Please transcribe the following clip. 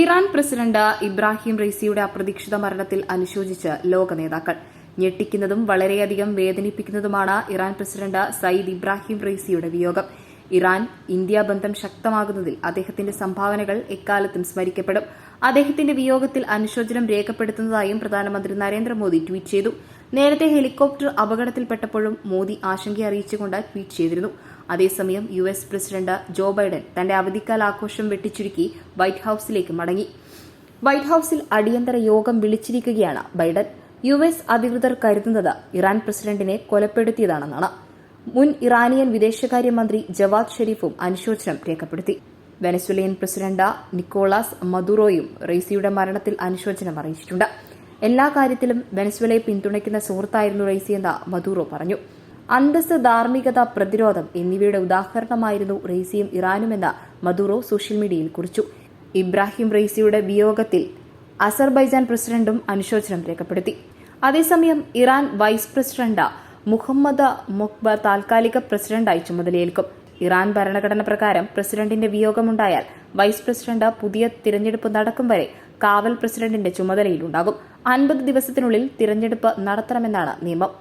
Iran president Ibrahim റൈസിയുടെ അപ്രതീക്ഷിത മരണത്തിൽ അനുശോചിച്ച് ലോക നേതാക്കൾ. ഞെട്ടിക്കുന്നതും വളരെയധികം വേദനിപ്പിക്കുന്നതുമാണ് ഇറാൻ പ്രസിഡന്റ് സയ്യിദ് ഇബ്രാഹിം റൈസിയുടെ വിയോഗം. ഇറാൻ ഇന്ത്യ ബന്ധം ശക്തമാകുന്നതിൽ അദ്ദേഹത്തിന്റെ സംഭാവനകൾ എക്കാലത്തും സ്മരിക്കപ്പെടും. അദ്ദേഹത്തിന്റെ വിയോഗത്തിൽ അനുശോചനം രേഖപ്പെടുത്തുന്നതായും പ്രധാനമന്ത്രി നരേന്ദ്രമോദി ട്വീറ്റ് ചെയ്തു. നേരത്തെ ഹെലികോപ്റ്റർ അപകടത്തിൽപ്പെട്ടപ്പോഴും മോദി ആശങ്ക അറിയിച്ചുകൊണ്ട് ട്വീറ്റ് ചെയ്തിരുന്നു. അതേസമയം U S president Joe Biden തന്റെ അവധിക്കാല ആഘോഷം വെട്ടിച്ചുരുക്കി വൈറ്റ് ഹൌസിലേക്ക് മടങ്ങി. വൈറ്റ് ഹൌസിൽ അടിയന്തര യോഗം വിളിച്ചിരിക്കുകയാണ് ബൈഡൻ. യു എസ് അധികൃതർ കരുതുന്നത് ഇറാൻ പ്രസിഡന്റിനെ കൊലപ്പെടുത്തിയതാണെന്നാണ്. മുൻ ഇറാനിയൻ വിദേശകാര്യമന്ത്രി ജവാദ് ഷെരീഫും അനുശോചനം രേഖപ്പെടുത്തി. വെനസ്വലിയൻ പ്രസിഡന്റ് നിക്കോളാസ് മദുറോയും റെയ്സിയുടെ മരണത്തിൽ അനുശോചനം അറിയിച്ചിട്ടുണ്ട്. എല്ലാ കാര്യത്തിലും വെനസ്വലയെ പിന്തുണയ്ക്കുന്ന സുഹൃത്തായിരുന്നു റെയ്സിയെന്ന് മദുറോ പറഞ്ഞു. അന്തസ് ധാർമ്മികത പ്രതിരോധം എന്നിവയുടെ ഉദാഹരണമായിരുന്നു റെയ്സിയും ഇറാനുമെന്ന് മദുറോ സോഷ്യൽ മീഡിയയിൽ കുറിച്ചു. ഇബ്രാഹിം റെയ്സിയുടെ വിയോഗത്തിൽ അസർബൈജാൻ പ്രസിഡന്റും അനുശോചനം രേഖപ്പെടുത്തി. അതേസമയം Iran vice president Mohammad Mokhber താൽക്കാലിക പ്രസിഡന്റായി ചുമതലയേൽക്കും. ഇറാൻ ഭരണഘടന പ്രകാരം പ്രസിഡന്റിന്റെ വിയോഗമുണ്ടായാൽ വൈസ് പ്രസിഡന്റ് പുതിയ തിരഞ്ഞെടുപ്പ് നടക്കും വരെ കാവൽ പ്രസിഡന്റിന്റെ ചുമതലയിലുണ്ടാകും. അൻപത് ദിവസത്തിനുള്ളിൽ തിരഞ്ഞെടുപ്പ് നടത്തണമെന്നാണ് നിയമം.